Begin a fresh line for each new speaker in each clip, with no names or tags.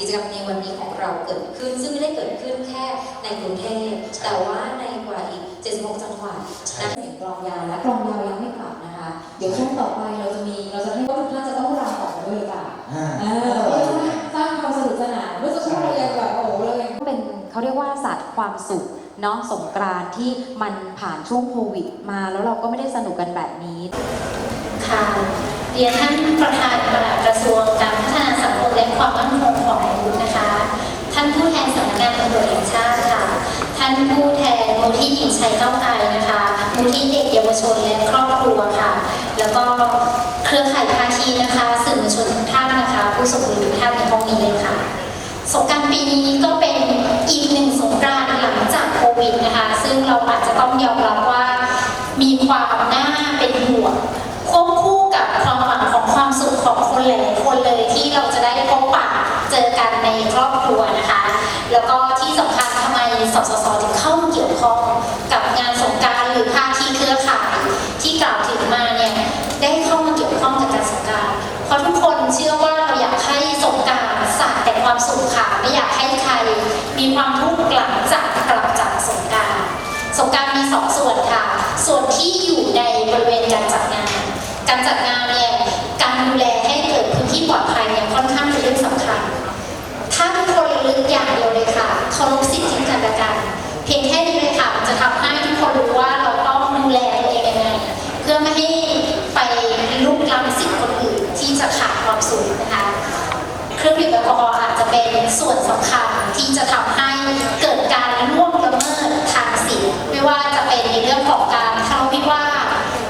กิจ
กรรมในวันนี้ของเราเกิดขึ้น ซึ่งไม่ได้เกิดขึ้นแค่ในกรุงเทพแต่ว่าในกว่าอีก 76 จังหวัด
ใช่
นะเสียงกลองยาวและกลองยาวยังไม่กลับนะคะ เดี๋ยวช่วงต่อไปเราจะมีเราจะให้ว่าทุกท่านจะต้องรำต่อด้วยหรือเปล่า
อ่า
เออเพื่อสร้างความสนุกสนานเมื่อสักครู่เรายังแบบโอ้โหเรายัง
เป็นเขาเรียกว่าศาสตร์ความสุขเนาะสงกรานต์ที่มันผ่านช่วงโควิดมาแล้วเราก็ไม่ได้สนุกกันแบบนี้
ค่ะเรียนท่านประธานปลัดกระทรวงการพัฒนาสังคมและความมั่นคงานผู้แทนสำนักงานตำรวจแห่งชาติค่ะ ท่านผู้แทนมูลที่หญิงชัยเก้าวไกลนะคะมูลที่เด็กเยาวชนและครอบครัวค่ะ แล้วก็เครือข่ายภาคีนะคะสื่อมวลชนทุกท่านนะคะ ผู้ทรงคุณทุกท่านในห้องนี้เลยค่ะ สงการปีนี้ก็เป็นอีกหนึ่งสงกรานต์หลังจากโควิดนะคะ ซึ่งเราอาจจะต้องยอมรับว่ามีความน่าเป็นห่วงควบคู่กับความหวังของความสุขของคนหลายคนเลยที่เราจะได้พบปะเจอกันในครอบครัวนะ แล้วก็ที่สำคัญทำไมสสสถึงเข้ามาเกี่ยวข้องกับงานสงการหรือภาคีเครือข่ายที่กล่าวถึงมาเนี่ยได้เข้ามาเกี่ยวข้องกับการสงการเพราะทุกคนเชื่อว่าเราอยากให้สงกรารสาดแต่ความสุขค่ะไม่อยากให้ใครมีความทุกข์หลังจากกลับจากสงการสงการมีสองส่วนค่ะ ส่วนที่อยู่ในบริเวณการจัดงาน การจัดงานเนี่ยการดูแล เป็นส่วนสำคัญที่จะทำให้เกิดการล่วงละเมิดทางสิทธิ์ไม่ว่าจะเป็นในเรื่องของการทะเลาะวิวาท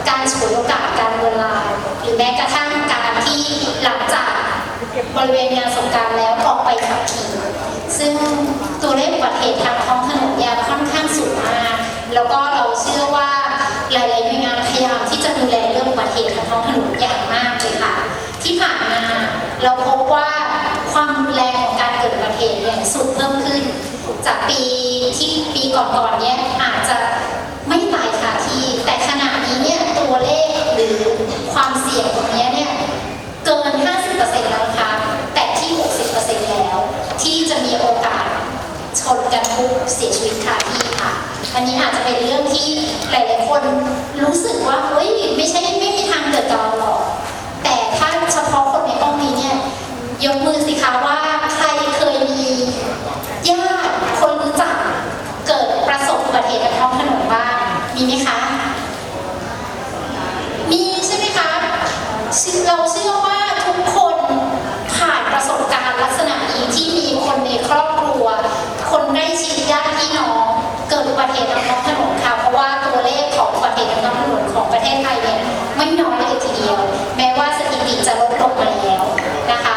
การฉวยโอกาสการเวลา หรือแม้กระทั่งการที่หลังจากบริเวณงานสงกรารแล้วออกไปขับขี่ซึ่งตัวเลขอุบัติเหตุทางท้องถนนเนี่ยค่อนข้างสูงมากแล้วก็เราเชื่อว่าหลายๆหน่วยงานพยายามที่จะดูแลเรื่องอุบัติเหตุทางท้องถนนอย่างมากเลยค่ะ ที่ผ่านมาเราพบว่าความรุนแรง องการเอเนี่ยสูงเพิ่มขึ้น จากปีที่ปีก่อนๆเนี่ยอาจจะไม่ตายคาที่ แต่ขณะนี้เนี่ยตัวเลขหรือความเสี่ยงตรงเนี้ยเนี่ยเกิน 50%แล้วนะคะแต่ที่ 60%แล้ว ที่จะมีโอกาสชนกันทุกเสียชีวิตคาที่ค่ะ อันนี้อาจจะเป็นเรื่องที่หลายๆคนรู้สึกว่าเฮ้ยไม่ใช่ไม่มีทางเกิดกับเราหรอก แต่ถ้าเฉพาะคนในห้องนี้เนี่ยยกมือสิคะว่าใครเคยมีญาติคนรู้จัก เกิดประสบอุบัติเหตุบนท้องถนนบ้าง มีไหมคะ มีใช่ไหมคะ เราเชื่อว่าทุกคนผ่านประสบการณ์ลักษณะนี้ที่มีคนในครอบครัว คนใกล้ชิดญาติพี่น้อง เกิดอุบัติเหตุบนท้องถนนค่ะ เพราะว่าตัวเลขของอุบัติเหตุบนท้องถนนของ ประเทศไทยเนี่ยไม่น้อยเลยทีเดียว แม้ว่าสถิติจะลดลงมาแล้วนะคะ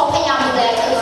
เขาพยายามดูแลเธอ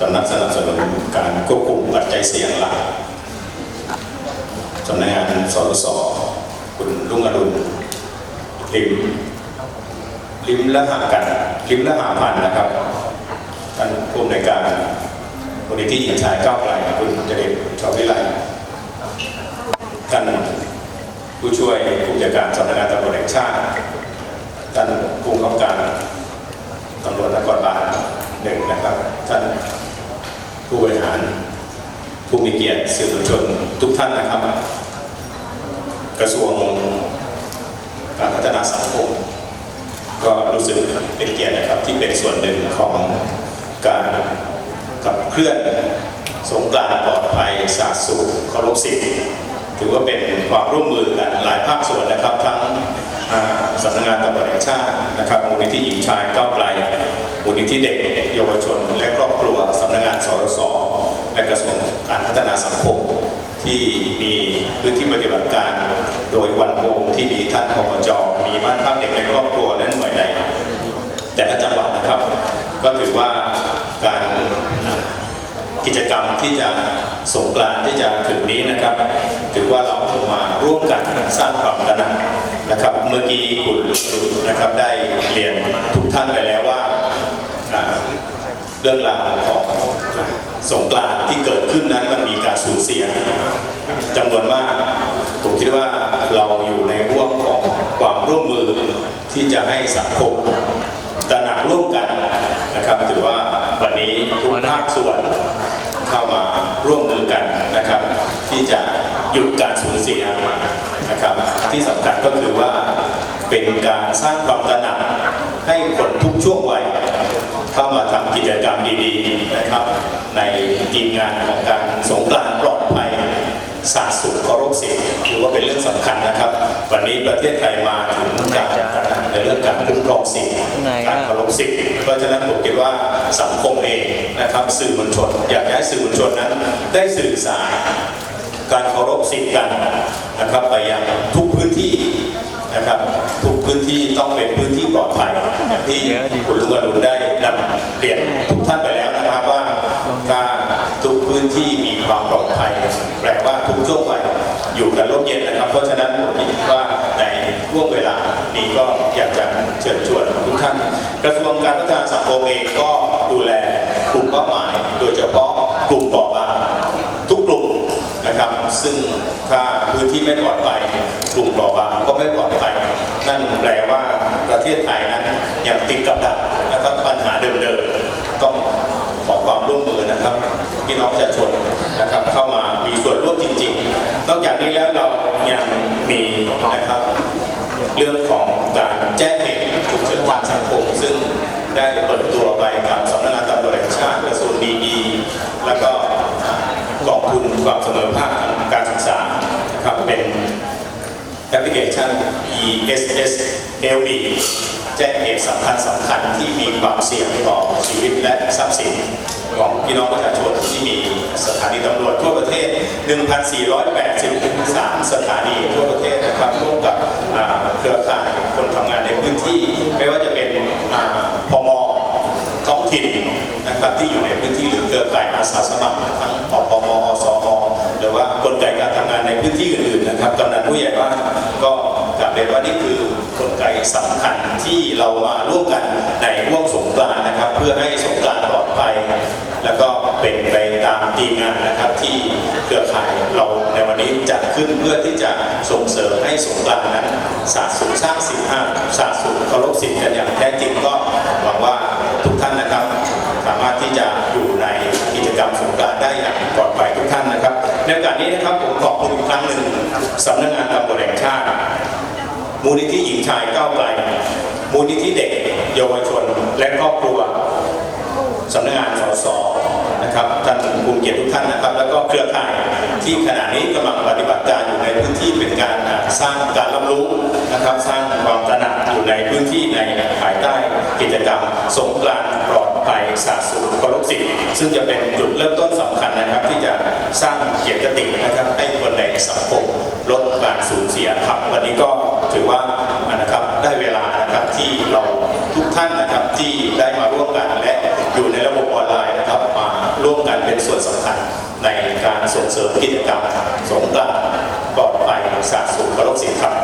กสนับสนุน
การควบคุมปัจจัยเสี่ยงหลักสำนักงานสสสคุณลุงอรุณลิมลิมละหากันลิมละหาพันนะครับท่านผู้อำนวยการมูลนิธิหญิงชายก้าวไกลคุณเจริญชาววิไลท่านผู้ช่วยผู้จัดการสำนักงานตำรวจแห่งชาติท่านผู้กำกับการตำรวจนครบาลหนึ่งนะครับท่าน ผู้บริหาร ผู้มีเกียรติสื่อมวลชนทุกท่านนะครับ กระทรวงการพัฒนาสังคม ก็รู้สึกเป็นเกียรตินะครับที่เป็นส่วนหนึ่งของการขับเคลื่อนสงกรานปลอดภัยสาสุขเคารพสิทธิ์ถือว่าเป็นความร่วมมือกันหลายภาคส่วนนะครับ ทั้งสำนักงานตำรวจแห่งชาตินะครับมูลนิธิหญิงชายก้าวไกล มูลนิธิเด็กเยาวชน และครอบครัวสำนักงานสรสและกระทรวงการพัฒนาสังคม ที่มีพื้นที่ปฏิบัติการ โดยวันโงที่มีท่านพมจมีบ้านพักเด็กในครอบครัวและหน่วยใดแต่ละจังหวัดนะครับ ก็ถือว่าการกิจกรรมที่จะสงกรานที่จะถึงนี้นะครับ ถือว่าเรามาร่วมกันสร้างความตระหนักนะครับ เมื่อกี้คุณนะครับได้เรียนทุกท่านไปแล้วว่า เรื่องราวของสงกรานต์ที่เกิดขึ้นนั้นมันมีการสูญเสียจำนวนมาก ผมคิดว่าเราอยู่ในร่วมของความร่วมมือที่จะให้สังคมตระหนักร่วมกันนะครับถือว่าวันนี้ทุกภาคส่วนเข้ามาร่วมมือกันนะครับ ที่จะหยุดการสูญเสียนะครับ ที่สำคัญก็คือว่าเป็นการสร้างความตระหนักให้คนทุกช่วงวัย เข้ามาทำกิจกรรมดีๆนะครับ ในทีมงานของการสงกรานต์ปลอดภัยสาสุขเคารพสิทธิ์ถือว่าเป็นเรื่องสำคัญนะครับ วันนี้ประเทศไทยมาถึงการในเรื่องการคุ้มครองสิทธิ์การเคารพสิทธิ์เพราะฉะนั้นผมคิดว่าสังคมเองนะครับ สื่อมวลชน อยากให้สื่อมวลชนนั้น ได้สื่อสารการเคารพสิทธิ์กันนะครับไปยังทุกพื้นที่นะครับ ทุกพื้นที่ต้องเป็นพื้นที่ปลอดภัยที่คุณลุงอรุณได้ เรียนทุกท่านไปแล้วนะครับว่าถ้าทุกพื้นที่มีความปลอดภัยแปลว่าทุกช่วงวัยอยู่กันร่มเย็นนะครับ เพราะฉะนั้นผมคิดว่าในช่วงเวลานี้ก็อยากจะเชิญชวนทุกท่าน กระทรวงการพัฒนาสังคมเองก็ดูแลกลุ่มเป้าหมาย โดยเฉพาะกลุ่มเปราะบางทุกกลุ่มนะครับซึ่งถ้าพื้นที่ไม่ปลอดภัยกลุ่มเปราะบางก็ไม่ปลอดภัยนั่นแปลว่าประเทศไทยนั้นยังติดกับดักนะครับปัญหาเดิมๆต้องขอความร่วมมือนะครับพี่น้องประชาชนนะครับเข้ามามีส่วนร่วมจริงๆ นอกจากนี้แล้วเรายังมีนะครับ เรื่องของการแจ้งเหตุฉุกเฉินทางสังคมซึ่งได้เปิดตัวไปกับสำนักงานตำรวจแห่งชาติกระทรวงดีแล้วก็กองทุนความเสมอภาคการศึกษาครับเป็นแอปพลิเคชัน ESS LD แจ้งเหตุสำคัญสำคัญที่มีความเสี่ยงต่อชีวิตและทรัพย์สินของพี่น้องประชาชนที่มีสถานีตำรวจทั่วประเทศ 1,483 สถานีทั่วประเทศนะครับร่วมกับอ่าเครือข่ายคนทำงานในพื้นที่ ไม่ว่าจะเป็นอ่าพม ท้องถิ่นนะครับที่อยู่ในพื้นที่หรือเครือข่ายอา สาสมัครทั้งปปมอสมหรือว่ากลไกการทำงานในพื้นที่อื่นๆนะครับกำนันผู้ใหญ่บ้านก็กลับเรียนว่านี่คือกลไกสำคัญที่เรามาร่วมกันในห่วงสงกรานนะครับ เพื่อให้สงกรานต์ปลอดภัย แล้วก็เป็นไปตามทีมงานนะครับที่เครือข่ายเราในวันนี้จัดขึ้นเพื่อที่จะส่งเสริมให้สงกรานนั้นสาสุขสร้างสิทธิภาสาสุขเคารพสิทธิ์กันอย่างแท้จริงก็ รับในโอกาสนี้นะครับผมขอบคุณอีกครั้งหนึ่งสำนักงานตำรวจแห่งชาติ มูลนิธิหญิงชายก้าวไกล มูลนิธิเด็ก เยาวชน และครอบครัวสำนักงานสสนะครับท่านภูมิเกียรติทุกท่านนะครับ แล้วก็เครือข่ายที่ขณะนี้กำลังปฏิบัติการอยู่ในพื้นที่เป็นการสร้างการรับรู้นะครับ สร้างความตระหนักอยู่ในพื้นที่ในภายใต้กิจกรรมสงกรานต์ปลอด ภัยสาสุขเคารพสิทธิ์ซึ่งจะเป็นจุดเริ่มต้นสำคัญนะครับ ที่จะสร้างเกียรตินะครับให้คนในสังคมลดการสูญเสียครับ วันนี้ก็ถือว่านะครับได้เวลานะครับที่เราทุกท่านนะครับที่ได้มาร่วมกันและอยู่ในระบบออนไลน์นะครับมาร่วม
กันเป็นส่วนสำคัญในการส่งเสริมกิจกรรมสงกรานต์ปลอดภัยสะสมเคารพสิทธิ์ครับ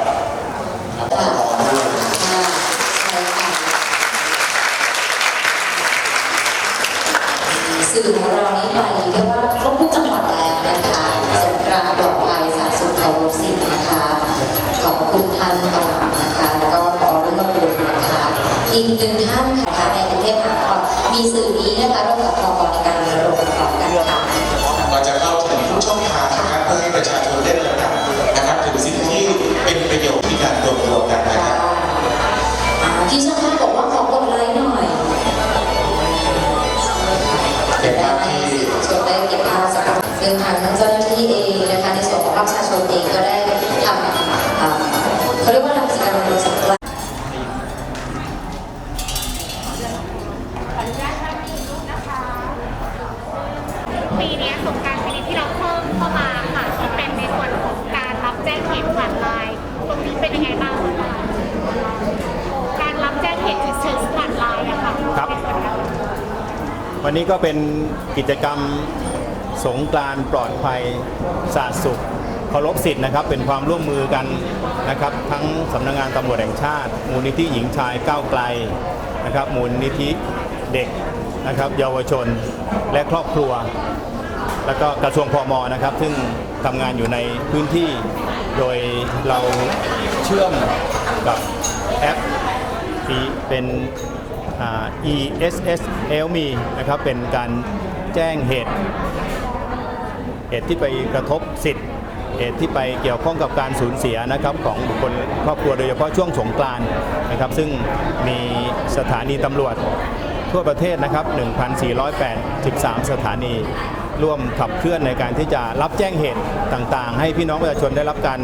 อี
กหนึ่งท่านค่ะในกรุงเทพมหานครมีสื่อนี้นะคะร่วมกับ การ
ปีนี้ที่เราเพิ่
มเข้ามา
ค่ะที่เป็นในส่วนของการรับแจ้งเหตุผ่านไลน์ตรงนี้เป็นยังไงบ้างคะการรับแจ้งเหตุเชิญผ่านไลน์อะค่ะ
ครับ
ในส่วนนั้น
วันนี้ก็เป็นกิจกรรมสงกรานต์ปลอดภัยสาสุขเคารพสิทธิ์นะครับเป็นความร่วมมือกันนะครับ ทั้งสำนักงานตำรวจแห่งชาติ มูลนิธิหญิงชายก้าวไกลนะครับ มูลนิธิเด็กนะครับ เยาวชนและครอบครัว แล้วก็กระทรวงพมนะครับ ซึ่งทำงานอยู่ในพื้นที่ โดยเราเชื่อมกับแอปที่เป็น ESS e l m e นะครับ เป็นการแจ้งเหตุ เหตุที่ไปกระทบสิทธิ์ เหตุที่ไปเกี่ยวข้องกับการสูญเสียนะครับของบุคคลครอบครัวโดยเฉพาะช่วงสงกรานต์นะครับ ซึ่งมีสถานีตำรวจทั่วประเทศนะครับ 1,483 สถานี ร่วมขับเคลื่อนในการที่จะรับแจ้งเหตุต่างๆ ให้พี่น้องประชาชนได้รับการ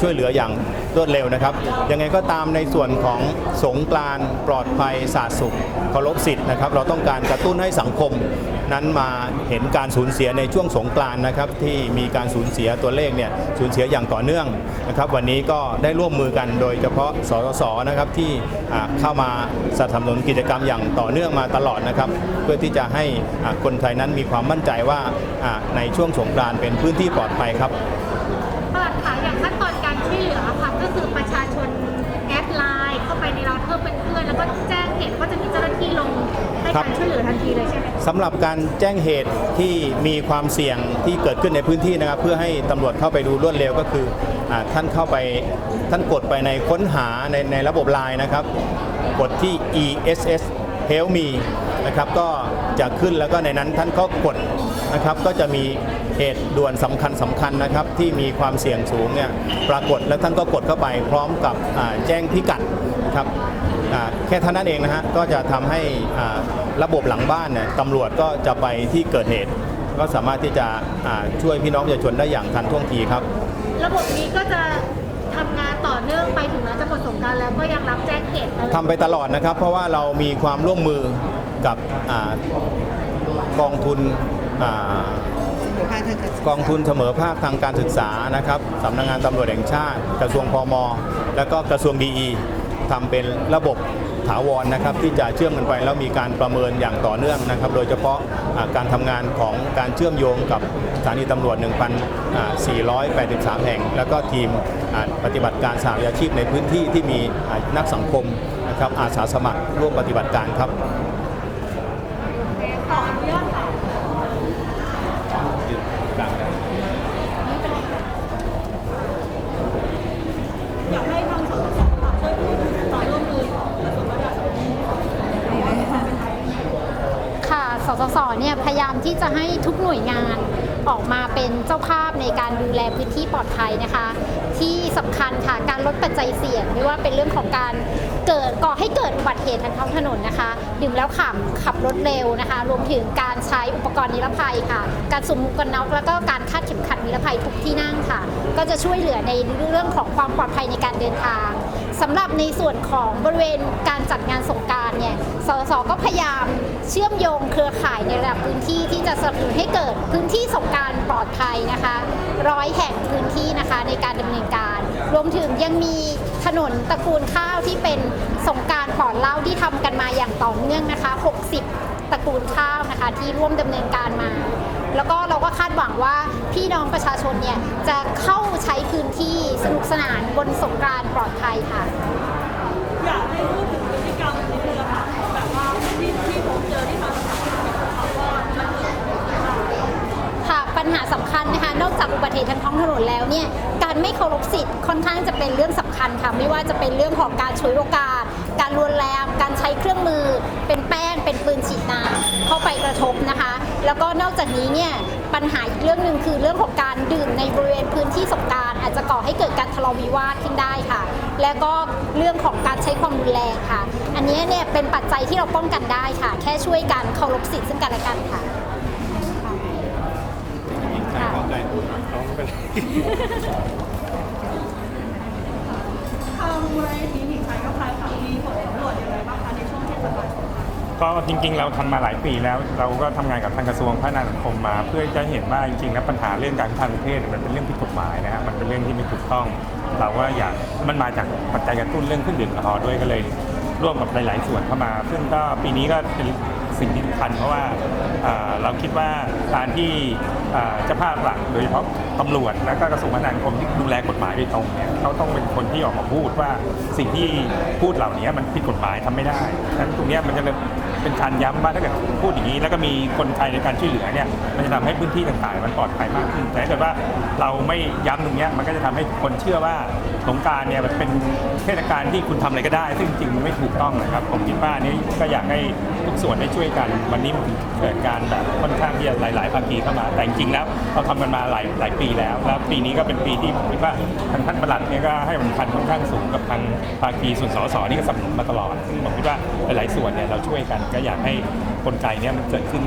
ช่วยเหลืออย่าง รวดเร็วนะครับ ยังไงก็ตามในส่วนของสงกรานปลอดภัยสาสุขเคารพสิทธิ์นะครับ เราต้องการกระตุ้นให้สังคมนั้นมาเห็นการสูญเสียในช่วงสงกรานนะครับ ที่มีการสูญเสียตัวเลขเนี่ยสูญเสียอย่างต่อเนื่องนะครับ วันนี้ก็ได้ร่วมมือกันโดยเฉพาะสสสนะครับที่เข้ามาสนับสนุนกิจกรรมอย่างต่อเนื่องมาตลอดนะครับ เพื่อที่จะให้คนไทยนั้นมีความมั่นใจว่าในช่วงสงกรานเป็นพื้นที่ปลอดภัยครับ
การช่วยเหลือทันทีเลยใช่ไหม
สำหรับการแจ้งเหตุที่มีความเสี่ยงที่เกิดขึ้นในพื้นที่นะครับ เพื่อให้ตำรวจเข้าไปดูรวดเร็วก็คืออท่านเข้าไปท่านกดไปในค้นหาในในระบบไลน์นะครับ กดที่ ESS Help Me นะครับก็จะขึ้นแล้วก็ในนั้นท่านก็กดนะครับ ก็จะมีเหตุด่วนสำคัญสำคัญนะครับ ที่มีความเสี่ยงสูงเนี่ยปรากฏแล้วท่านก็กดเข้าไปพร้อมกับแจ้งพิกัดนะครับแค่เท่านั้นเองนะฮะก็จะทำให้อ่า ระบบหลังบ้านเนี่ยตำรวจก็จะไปที่เกิดเหตุ ก็สามารถที่จะอ่าช่วยพี่น้องประชาชนได้อย่างทันท่วงทีครับ
ระบบนี้ก็จะทำงานต่อเนื่องไปถึงแม้จะหมดสงกรารแล้วก็ยังรับแจ้งเหตุตลอด
ทำไปตลอดนะครับ เพราะว่าเรามีความร่วมมือกับอากองทุนอากองทุนเสมอภาคทางการศึกษานะครับสำนักงานตำรวจแห่งชาติ กระทรวงพม แล้วก็กระทรวงดีทำเป็นระบบ ถาวรนะครับที่จะเชื่อมกันไปแล้วมีการประเมินอย่างต่อเนื่องนะครับ โดยเฉพาะการทำงานของการเชื่อมโยงกับสถานีตำรวจ 1,483 แห่ง แล้วก็ทีมปฏิบัติการสาวิชาชีพในพื้นที่ที่มีนักสังคมนะครับอาสาสมัครร่วมปฏิบัติการครับ
ขออนุญาตค่ะอยากให้ทางสสช่วยพูดถึงความร่วมมือของกระทรวงวัฒนธรรม
ค่ะสสส เนี่ ยพยายามที่จะให้ทุกหน่วยงานออกมาเป็นเจ้าภาพในการดูแลพื้นที่ปลอดภัยนะคะ ที่สำคัญค่ะการลดปัจจัยเสี่ยงไม่ว่าเป็นเรื่องของการเกิดก่อให้เกิดอุบัติเหตุทางท้องถนนนะคะ ดื่มแล้วขับขับรถเร็วนะคะ รวมถึงการใช้อุปกรณ์นิรภัยค่ะ การสวมหมวกกันน็อกแล้วก็การคาดเข็มขัดนิรภัยทุกที่นั่งค่ะ ก็จะช่วยเหลือในเรื่องของความปลอดภัยในการเดินทาง สำหรับในส่วนของบริเวณการจัดงานสงการเนี่ยสสก็พยายามเชื่อมโยงเครือข่ายในระดับพื้นที่ที่จะสนับสนุนให้เกิดพื้นที่สงการปลอดภัยนะคะร้อยแห่งพื้นที่นะคะในการดำเนินการ รวมถึงยังมีถนนตระกูลข้าวที่เป็นสงการปลอดเหล้าที่ทำกันมาอย่างต่อเนื่องนะคะ 60 ตระกูลข้าวนะคะที่ร่วมดำเนินการมา แล้วก็เราก็คาดหวังว่าพี่น้องประชาชนเนี่ยจะเข้าใช้พื้นที่สนุกสนานบนสงกรานต์ปลอดภัยค่ะ
อยากให้พูดถึงพฤติกรรมนิดนึงอะค่ะแบบว่าที่ที่ผมเจอที่ทางสถานเขาว่ามันเกิดอะไรขึ้น
ค่ะปัญหาสำคัญนะคะนอกจากอุบัติเหตุทางท้องถนนแล้วเนี่ยการไม่เคารพสิทธิ์ค่อนข้างจะเป็นเรื่องสำคัญค่ะไม่ว่าจะเป็นเรื่องของการฉวยโอกาส การลวนลามการใช้เครื่องมือ เป็นแป้งเป็นปืนฉีดน้ำเข้าไปกระทบนะคะ แล้วก็นอกจากนี้เนี่ยปัญหาอีกเรื่องหนึ่งคือเรื่องของการดื่มในบริเวณพื้นที่สงกรารอาจจะก่อให้เกิดการทะเลาะวิวาทขึ้นได้ค่ะ และก็เรื่องของการใช้ความรุนแรงค่ะ อันนี้เนี่ยเป็นปัจจัยที่เราป้องกันได้ค่ะ แค่ช่วยกันเคารพสิทธิ์ซึ่งกันและกันค่ะ
ใช่ของใจน้องก็เป็น
ทางมูลนิธิหญิงชายก็พายค่ะมีผลสำรวจยังไงบ้ ก็
จริงๆ เราทำมาหลายปีแล้ว เราก็ทำงานกับทางกระทรวงพัฒนาสังคมมา เพื่อจะเห็นว่าจริงๆแล้วปัญหาเรื่องการคุกคามทางเพศมันเป็นเรื่องผิดกฎหมายนะฮะมันเป็นเรื่องที่ไม่ถูกต้อง เราก็อยากมันมาจากปัจจัยกระตุ้นเรื่องเครื่องดื่มแอลกอฮอล์ด้วยก็เลยร่วมกับหลาย ๆ ส่วนเข้ามา ซึ่งก็ปีนี้ก็เป็นสิ่งที่สำคัญเพราะว่าเราคิดว่าการที่เจ้าภาพหลักโดยเฉพาะตำรวจและก็กระทรวงพัฒนาสังคมที่ดูแลกฎหมายโดยตรงเนี่ยเขาต้องเป็นคนที่ออกมาพูดว่าสิ่งที่พูดเหล่านี้มันผิดกฎหมายทำไม่ได้ฉะนั้นตรงนี้มันจะ เป็นการย้ำว่าถ้าเกิดพูดอย่างนี้ แล้วก็มีคนไทยในการช่วยเหลือเนี่ยมันจะทำให้พื้นที่ต่างๆ มันปลอดภัยมากขึ้นแต่ถ้าเกิดว่าเราไม่ย้ำตรงนี้มันก็จะทำให้คนเชื่อว่าสงกรารเนี่ยมันเป็นเทศกาลที่คุณทำอะไรก็ได้ ซึ่งจริงมันไม่ถูกต้องนะครับผมคิดว่านี้ก็อยากให้ทุกส่วนได้ช่วยกัน วันนี้มันเกิดการแบบค่อนข้างที่จะหลาย ๆ ภาคีเข้ามา แต่จริงๆแล้วเราทำกันมาหลายหลายปีแล้ว แล้วปีนี้ก็เป็นปีที่ผมคิดว่าทางท่านประหลัดเนี่ยก็ให้ความสำคัญค่อนข้างสูงกับทางภาคีส่วนสสนี่ก็สนับสนุนมาตลอด ซึ่งผมคิดว่าหลาย ๆ ส่วนเนี่ยเราช่วยกันก็อยากให้กลไกเนี้มันเกิดขึ้น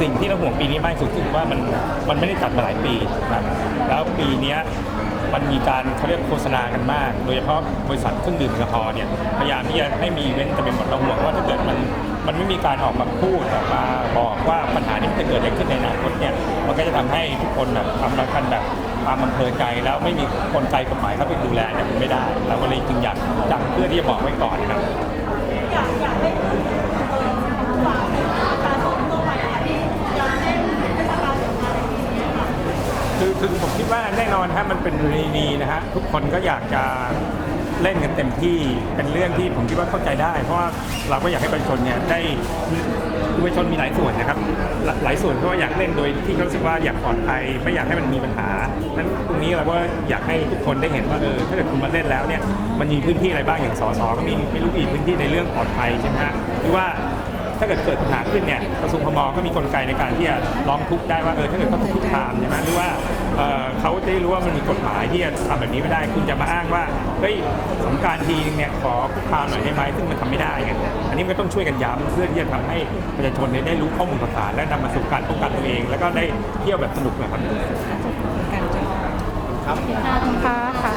สิ่งที่เราห่วงปีนี้มากสุดคือว่ามันมันไม่ได้จัดมาหลายปีนะครับแล้วปีนี้ มันมีการเขาเรียกโฆษณากันมาก โดยเฉพาะบริษัทเครื่องดื่มแอลกอฮอล์เนี่ยพยายามที่จะให้มีเว้นแต่เป็นหมดราห่วงว่าถ้าเกิดมันมันไม่มีการออกมาพูดออกมาบอกว่าปัญหานี้จะเกิดอะไรขึ้นในอนาคตเนี่ยมันก็จะทำให้ทุกคนแบบทำกันแบบความอำเภอใจแล้วไม่มีกลไกกฎหมายเข้าไปดูแลเนี่ยมันไม่ได้ เราก็เลยจึงอยากจังเพื่อที่จะบอกไว้ก่อนนะครับ
อยากอยากให้
คือผมคิดว่าแน่นอนฮะมันเป็นประเพณีนะฮะทุกคนก็อยากจะเล่นกันเต็มที่เป็นเรื่องที่ผมคิดว่าเข้าใจได้ เพราะว่าเราก็อยากให้ประชาชนเนี่ยได้ประชาชนมีหลายส่วนนะครับ หลายหลายส่วนก็อยากเล่นโดยที่เขารู้สึกว่าอยากปลอดภัยไม่อยากให้มันมีปัญหานั้นตรงนี้เราก็อยากให้ทุกคนได้เห็นว่าเออถ้าเกิดคุณมาเล่นแล้วเนี่ยมันมีพื้นที่อะไรบ้างอย่างสสก็มีไม่รู้กี่พื้นที่ในเรื่องปลอดภัยใช่ไหมฮะหรือว่า ถ้าเกิดเกิดปัญหาขึ้นเนี่ยกระทรวงพมก็มีกลไกในการที่จะร้องทุกข์ได้ว่าเออถ้าเกิดเขาถูกคุกคามใช่ไหมหรือว่าเอ่อเขาจะได้รู้ว่ามันมีกฎหมายที่จะทำแบบนี้ไม่ได้ คุณจะมาอ้างว่าเฮ้ยสงกรารทีนึงเนี่ยขอคุกคามหน่อยได้ไหมซึ่งมันทำไม่ได้ไงอันนี้มันก็ต้องช่วยกันย้ำเพื่อที่จะทำให้ประชาชนเนี่ยได้รู้ข้อมูลข่าวสารและนำมาสู่การป้องกันตัวเอง แล้วก็ได้เที่ยวแบบสนุกนะครับ
ครับ
ค่ะค่ะ